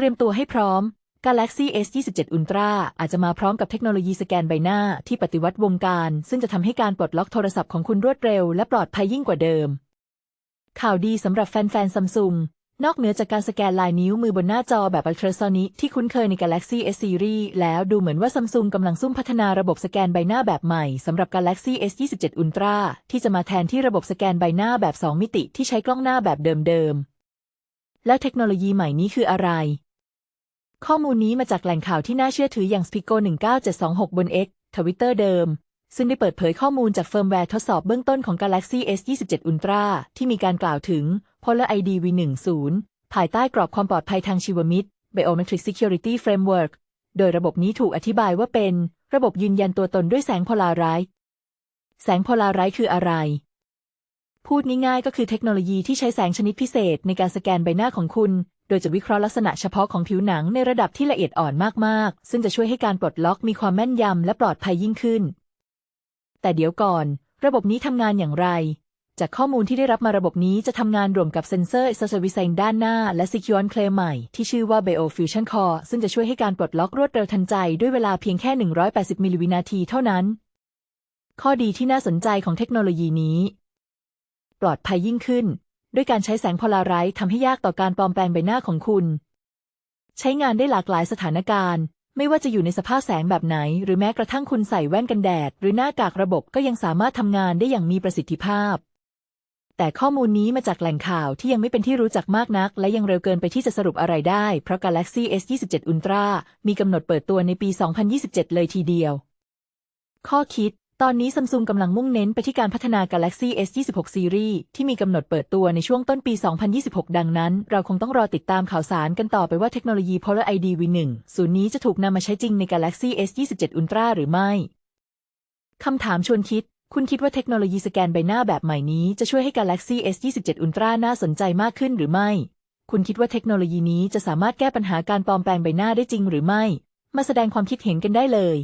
เตรียมตัวให้พร้อม Galaxy S27 Ultra อาจจะมาพร้อมกับเทคโนโลยีสแกนใบหน้าที่ปฏิวัติวงการ ซึ่งจะทำให้การปลดล็อกโทรศัพท์ของคุณรวดเร็วและปลอดภัยยิ่งกว่าเดิม ข่าวดีสำหรับแฟนๆซัมซุงนอกเหนือจากการสแกนลายนิ้วมือบนหน้าจอแบบอัลตราซอนิกที่คุ้นเคยใน Galaxy S Series แล้วดูเหมือนว่าซัมซุงกำลังซุ่มพัฒนาระบบสแกนใบหน้าแบบใหม่สำหรับ Galaxy S27 Ultra ที่จะมาแทนที่ระบบสแกนใบหน้าแบบ 2 มิติที่ใช้กล้องหน้าแบบเดิมๆ แล้วเทคโนโลยีใหม่นี้คืออะไร ข้อมูลนี้มาจากแหล่งข่าวที่น่าเชื่อถืออย่าง Spico 19726 บน X ทวิตเตอร์เดิม ซึ่งได้เปิดเผยข้อมูลจากเฟิร์มแวร์ทดสอบเบื้องต้นของ Galaxy S27 Ultra ที่มีการกล่าวถึง Polar ID V10 ภายใต้กรอบความปลอดภัยทางชีวมิตร Biometric Security Framework โดยระบบนี้ถูกอธิบายว่าเป็น ระบบยืนยันตัวตนด้วยแสงโพลาไรต์แสงโพลาไรต์คืออะไร พูดง่ายๆก็คือเทคโนโลยีที่ใช้แสงชนิดพิเศษในการสแกนใบหน้าของคุณ โดยจะวิเคราะห์ลักษณะเฉพาะของผิวหนังในระดับที่ละเอียดอ่อนมากๆ ซึ่งจะช่วยให้การปลดล็อกมีความแม่นยำและปลอดภัยยิ่งขึ้น แต่เดี๋ยวก่อน ระบบนี้ทำงานอย่างไร จากข้อมูลที่ได้รับมาระบบนี้จะทำงานรวมกับเซ็นเซอร์สซวิไซนด้านหน้า และ Secure Enclave ใหม่ ที่ชื่อว่า Bio Fusion Core ซึ่งจะช่วยให้การปลดล็อกรวดเร็วทันใจด้วยเวลาเพียงแค่ 180 มิลลิวินาทีเท่านั้น ข้อดีที่น่าสนใจของเทคโนโลยีนี้ ปลอดภัยยิ่งขึ้น ด้วยการใช้แสงพลาไรต์ทำให้ยากต่อการปลอมแปลงใบหน้าของคุณ ใช้งานได้หลากหลายสถานการณ์ ไม่ว่าจะอยู่ในสภาพแสงแบบไหน หรือแม้กระทั่งคุณใส่แว่นกันแดด หรือหน้ากากระบบก็ยังสามารถทำงานได้อย่างมีประสิทธิภาพ แต่ข้อมูลนี้มาจากแหล่งข่าวที่ยังไม่เป็นที่รู้จักมากนัก และยังเร็วเกินไปที่จะสรุปอะไรได้ เพราะ Galaxy S27 Ultra มีกำหนดเปิดตัวในปี 2027 เลยทีเดียว ข้อคิด ตอนนี้ซัมซุงกำลังมุ่งเน้นไปที่การพัฒนา Galaxy S26 Series ที่มีกำหนดเปิดตัวในช่วงต้นปี 2026 ดังนั้น เราคงต้องรอติดตามข่าวสารกันต่อไปว่าเทคโนโลยี Polar ID V1 ศูนย์นี้จะถูกนำมาใช้จริงใน Galaxy S27 Ultra หรือไม่คำถามชวนคิด คุณคิดว่าเทคโนโลยีสแกนใบหน้าแบบใหม่นี้จะช่วยให้ Galaxy S27 Ultra น่าสนใจมากขึ้นหรือไม่ คุณคิดว่าเทคโนโลยีนี้จะสามารถแก้ปัญหาการปลอมแปลงใบหน้าได้จริงหรือไม่ มาแสดงความคิดเห็นกันได้เลย